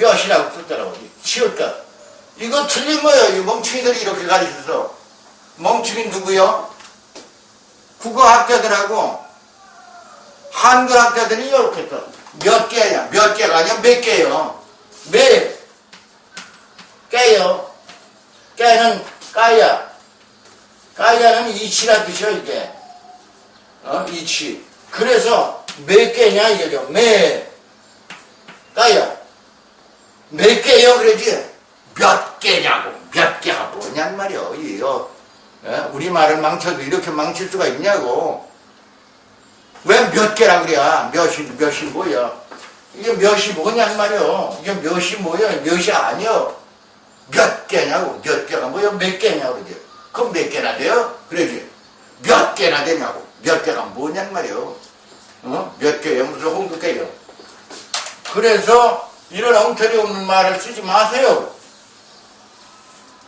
몇이라고 썼더라고. 치울까. 이거 틀린 거예요. 이 멍충이들이 이렇게 가르쳐서. 멍충이 누구요? 국어학자들하고 한글학자들이 이렇게 써. 몇 개야? 몇 개가 아니야? 몇 개요? 몇? 깨요. 깨는 까야. 까야는 이치라 뜻이요, 이게. 어, 이치. 그래서 몇 개냐, 이거죠. 몇. 까야. 몇 개요? 그러지? 몇 개냐고. 몇 개가 뭐냔 말이요. 이요. 예? 우리말을 망쳐도 이렇게 망칠 수가 있냐고. 왜 몇 개라 그래? 몇이, 몇이 뭐야? 이게 몇이 뭐냔 말이요. 이게 몇이 뭐야? 몇이 아니요. 몇 개냐고. 몇 개가 뭐야? 몇 개냐고 그러지. 그럼 몇 개나 돼요? 그러지. 몇 개나 되냐고. 몇 개가 뭐냔 말이요. 어? 몇 개요? 무슨 홍두 개요? 그래서 이런 엉터리 없는 말을 쓰지 마세요.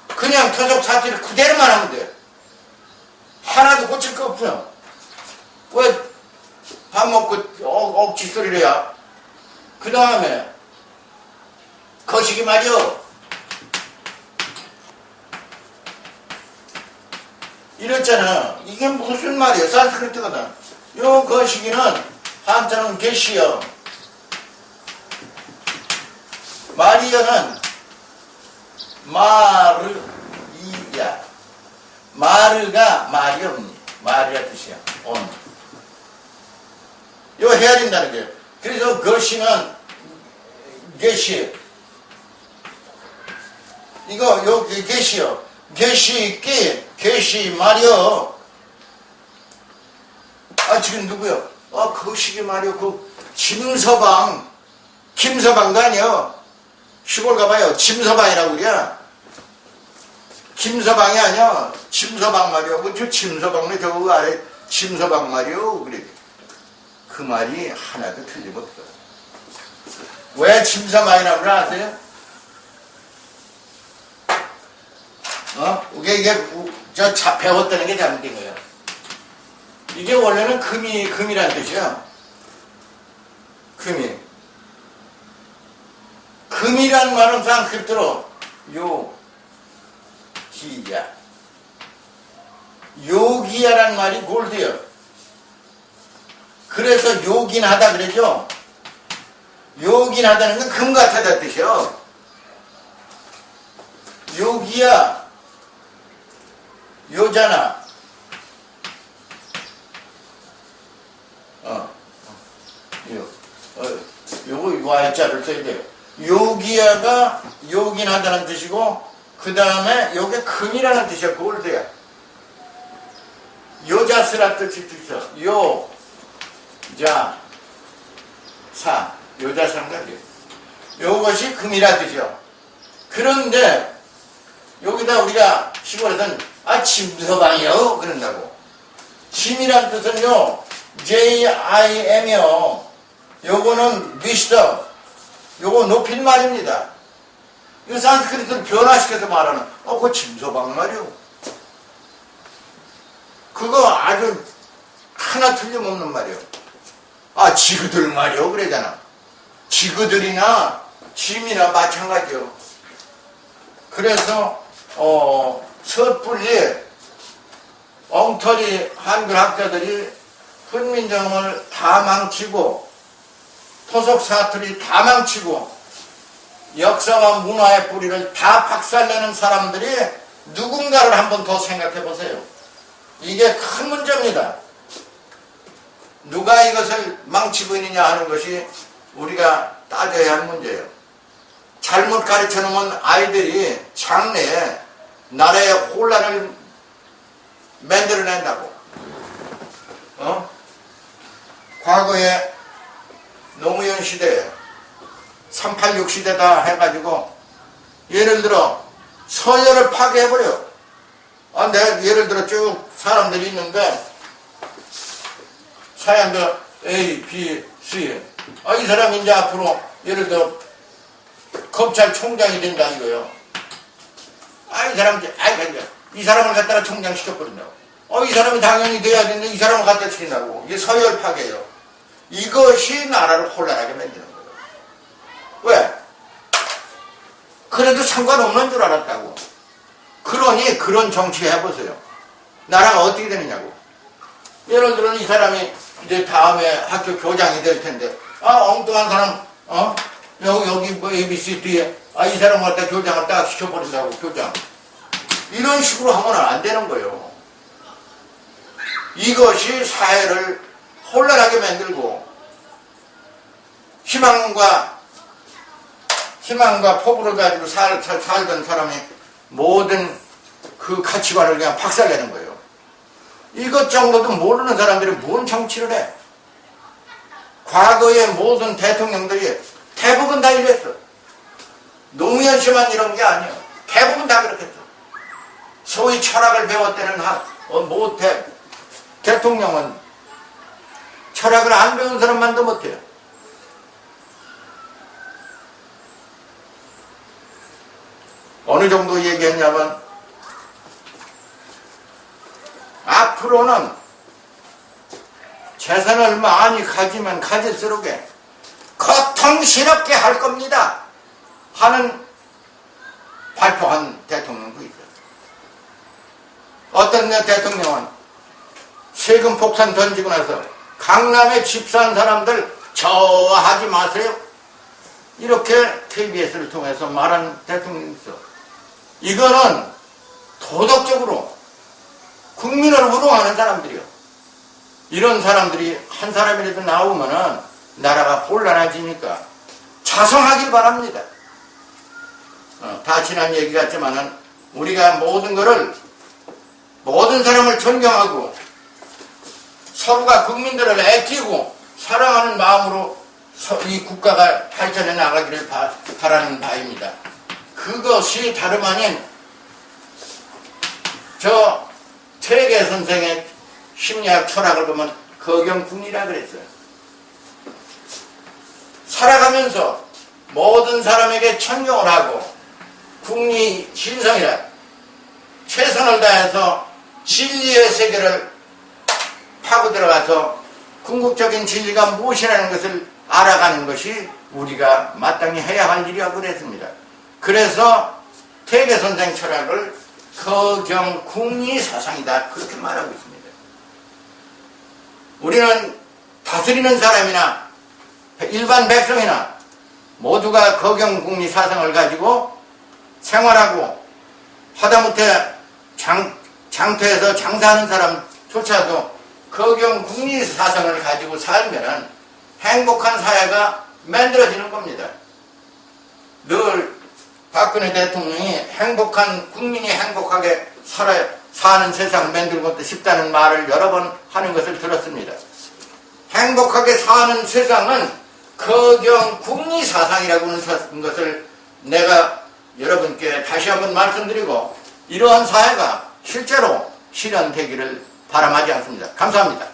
그냥 토속 사투리 그대로만 하면 돼요. 하나도 고칠 거 없어요. 왜 밥 먹고 억, 억지 소리를 해야? 그 다음에 거시기 말이요. 이랬잖아. 이게 무슨 말이야? 산스크리트거든. 요 거시기는 한자는 개시요. 마리아는 마르이야. 마르가 말이 없니. 말이라 뜻이야. 온. 이거 해야 된다는 거예요. 그래서 거시는 개시. 이거 요 개시요. 개시 있기 개시 말이요. 아 지금 누구요? 아 거시기 말이요. 그 김서방 김서방도 아니요. 시골 가봐요. 침서방이라고 그래. 김서방이 아니야. 침서방 말이요. 그저 침서방네 저 아래 침서방 말이요. 그래. 그 말이 하나도 틀림없어. 왜 침서방이라고 그래 아세요? 어? 이게, 이게, 우- 저, 자, 배웠다는 게 잘못된 거예요. 이게 원래는 금이, 금이라는 뜻이야. 금이. 금이란 말은 산스크리트로 요, 기야. 요기야란 말이 골드요. 그래서 요긴하다 그러죠? 요긴하다는 건 금 같다는 뜻이요. 요기야. 요잖아. 어. 요. 어. 요거 Y자를 써야 돼요. 요기야가 요긴하다는 뜻이고 그 다음에 요게 금이라는 뜻이야. 골드야. 요자스라 뜻이 뜻이야. 요. 자. 사. 요자스란 거지. 요것이 금이라 뜻이요. 그런데 여기다 우리가 시골에서는 아 침서방이요 그런다고 침이란 뜻은요 J-I-M이요 요거는 미스터 요거 높인 말입니다. 이 산스크리트를 변화시켜서 말하는 어그 침서방 말이요 그거 아주 하나 틀림없는 말이요 아 지그들 말이요 그러잖아. 지그들이나 짐이나 마찬가지요 그래서 어, 섣불리 엉터리 한글 학자들이 훈민정음을 다 망치고 토속 사투리 다 망치고 역사와 문화의 뿌리를 다 박살내는 사람들이 누군가를 한번 더 생각해 보세요. 이게 큰 문제입니다. 누가 이것을 망치고 있느냐 하는 것이 우리가 따져야 할 문제예요. 잘못 가르쳐 놓으면 아이들이 장래에 나라의 혼란을 만들어낸다고. 어? 과거에 노무현 시대에 386 시대다 해가지고 예를 들어 서열을 파괴해버려. 아, 내가 예를 들어 쭉 사람들이 있는데 사람들 A, B, C. 아, 이 사람이 이제 앞으로 예를 들어 검찰총장이 된다 이거요. 아, 이 사람, 아이, 이 사람을 갖다가 총장 시켜버린다고. 어, 이 사람이 당연히 돼야 되는데 이 사람을 갖다 시킨다고. 이게 서열 파괴예요. 이것이 나라를 혼란하게 만드는 거예요. 왜? 그래도 상관없는 줄 알았다고. 그러니 그런 정치 해보세요. 나라가 어떻게 되느냐고. 예를 들어 이 사람이 이제 다음에 학교 교장이 될 텐데, 아, 엉뚱한 사람, 어? 여기, 여기 뭐 ABC 뒤에, 아, 이 사람 갖다 교장을 딱 시켜버린다고, 교장. 이런 식으로 하면 안 되는 거예요. 이것이 사회를 혼란하게 만들고, 희망과, 희망과 포부를 가지고 살, 살, 살던 사람이 모든 그 가치관을 그냥 박살내는 거예요. 이것 정도도 모르는 사람들이 뭔 정치를 해? 과거의 모든 대통령들이 대부분 다 이랬어. 노무현 씨만 이런 게 아니야. 대부분 다 그렇겠어. 소위 철학을 배웠다는 한, 어, 뭐, 대, 대통령은 철학을 안 배운 사람만도 못해요. 어느 정도 얘기했냐면, 앞으로는 재산을 많이 가지면 가질수록에 고통스럽게 할 겁니다. 하는 발표한 대통령도 있어요. 어떤 대통령은 세금 폭탄 던지고 나서 강남에 집 산 사람들 저하지 마세요. 이렇게 KBS를 통해서 말한 대통령이 있어. 이거는 도덕적으로 국민을 우롱하는 사람들이요. 이런 사람들이 한 사람이라도 나오면은 나라가 혼란해지니까 자성하길 바랍니다. 어, 다 지난 얘기 같지만은 우리가 모든 것을 모든 사람을 존경하고 서로가 국민들을 애끼고 사랑하는 마음으로 서- 이 국가가 발전해 나가기를 바, 바라는 바입니다. 그것이 다름 아닌 저 퇴계 선생의 심리학 철학을 보면 거경군이라 그랬어요. 살아가면서 모든 사람에게 천경을 하고 국리 신성이라 최선을 다해서 진리의 세계를 들어가서 궁극적인 진리가 무엇이라는 것을 알아가는 것이 우리가 마땅히 해야 할 일이라고 그랬습니다. 그래서 퇴계 선생 철학을 거경 국리 사상이다 그렇게 말하고 있습니다. 우리는 다스리는 사람이나 일반 백성이나 모두가 거경 국리 사상을 가지고 생활하고 하다못해 장, 장터에서 장사하는 사람조차도 거경 국리 사상을 가지고 살면 행복한 사회가 만들어지는 겁니다. 늘 박근혜 대통령이 행복한 국민이 행복하게 살아, 사는 세상을 만들는 것도 쉽다는 말을 여러 번 하는 것을 들었습니다. 행복하게 사는 세상은 거경 국리 사상이라고 하는 것을 내가 여러분께 다시 한번 말씀드리고 이러한 사회가 실제로 실현되기를 바람하지 않습니다. 감사합니다.